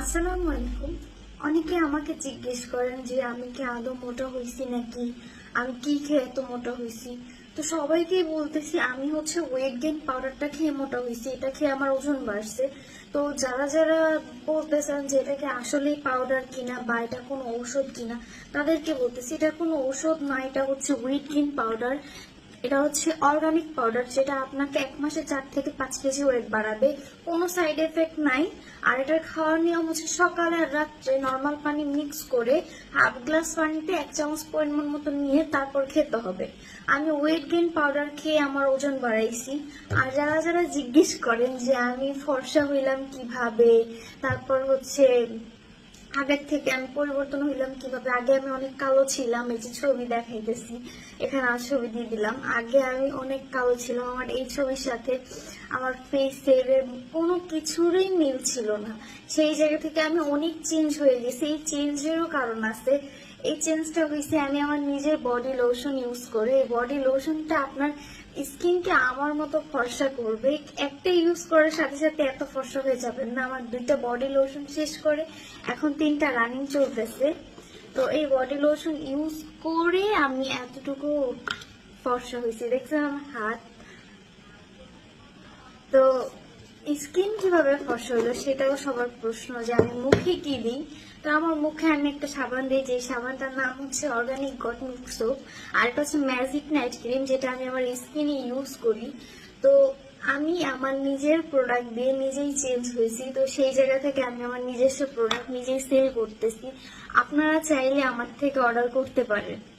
আসসালামু আলাইকুম। অনেকে আমাকে জিজ্ঞেস করেন যে, আমি কি আদৌ মোটা হয়েছি নাকি? আমি কি খেয়ে এত মোটা হয়েছি তো সবাইকেই বলতেছি, আমি হচ্ছে ওয়েট গেইন পাউডারটা খেয়ে মোটা হয়েছি এটা খেয়ে আমার ওজন বাড়ছে। তো যারা যারা বলতেছেন যে এটাকে আসলেই পাউডার কিনা বা এটা কোনো ঔষধ কিনা? তাদেরকে বলতেছি, এটা কোনো ঔষধ না, এটা হচ্ছে ওয়েট গেইন পাউডার এটা হচ্ছে অর্গানিক পাউডার যেটা আপনাকে এক মাসে চার থেকে পাঁচ কেজি ওয়েট বাড়াবে। কোনো সাইড এফেক্ট নাই। আর এটার খাওয়ার নিয়ম হচ্ছে সকালে আর রাত্রে নর্মাল পানি মিক্স করে হাফ গ্লাস পানিতে এক চামচ পরিমাণ মতো নিয়ে তারপর খেতে হবে। আমি ওয়েট গেইন পাউডার খেয়ে আমার ওজন বাড়াইছি। আর যারা যারা জিজ্ঞেস করেন যে আমি ফর্সা হইলাম কীভাবে, তারপর হচ্ছে আগের থেকে আমি পরিবর্তন হইলাম কীভাবে? আগে আমি অনেক কালো ছিলাম, এই যে ছবি দেখাইতেছি, এখানে আর ছবি দিয়ে দিলাম। আগে আমি অনেক কালো ছিলাম, আমার এই ছবির সাথে আমার ফেসের কোনো কিছুরই মিল ছিল না। সেই জায়গা থেকে আমি অনেক চেঞ্জ হয়ে গেছি। এই চেঞ্জেরও কারণ আছে। এই চেঞ্জটা হয়েছে আমি আমার নিজের বডি লোশন ইউজ করে, এই বডি লোশনটা আপনার স্কিনকে আমার মতো ফর্সা করবে। একটা ইউজ করার সাথে সাথে এত ফর্সা হয়ে যাবেন না। আমার দুইটা বডি লোশন শেষ করে, এখন তিনটা রানিং চলতেছে। তো এই বডি লোশন ইউজ করে আমি এতটুকু ফর্সা হয়েছি। দেখছেন আমার হাত? তো স্কিন কীভাবে ফর্সা হলো সেটাও সবার প্রশ্ন যে আমি মুখে কি দিই? তো আমার মুখে আমি একটা সাবান দিই যে সাবানটার নাম হচ্ছে অর্গানিক গট মিল্ক সোপ আর এটা হচ্ছে ম্যাজিক নাইট ক্রিম যেটা আমি আমার স্কিনে ইউজ করি। তো আমি আমার নিজের প্রোডাক্ট দিয়ে নিজেই চেঞ্জ হয়েছি। তো সেই জায়গা থেকে আমি আমার নিজস্ব প্রোডাক্ট নিজেই সেল করতেছি। আপনারা চাইলে আমার থেকে অর্ডার করতে পারেন।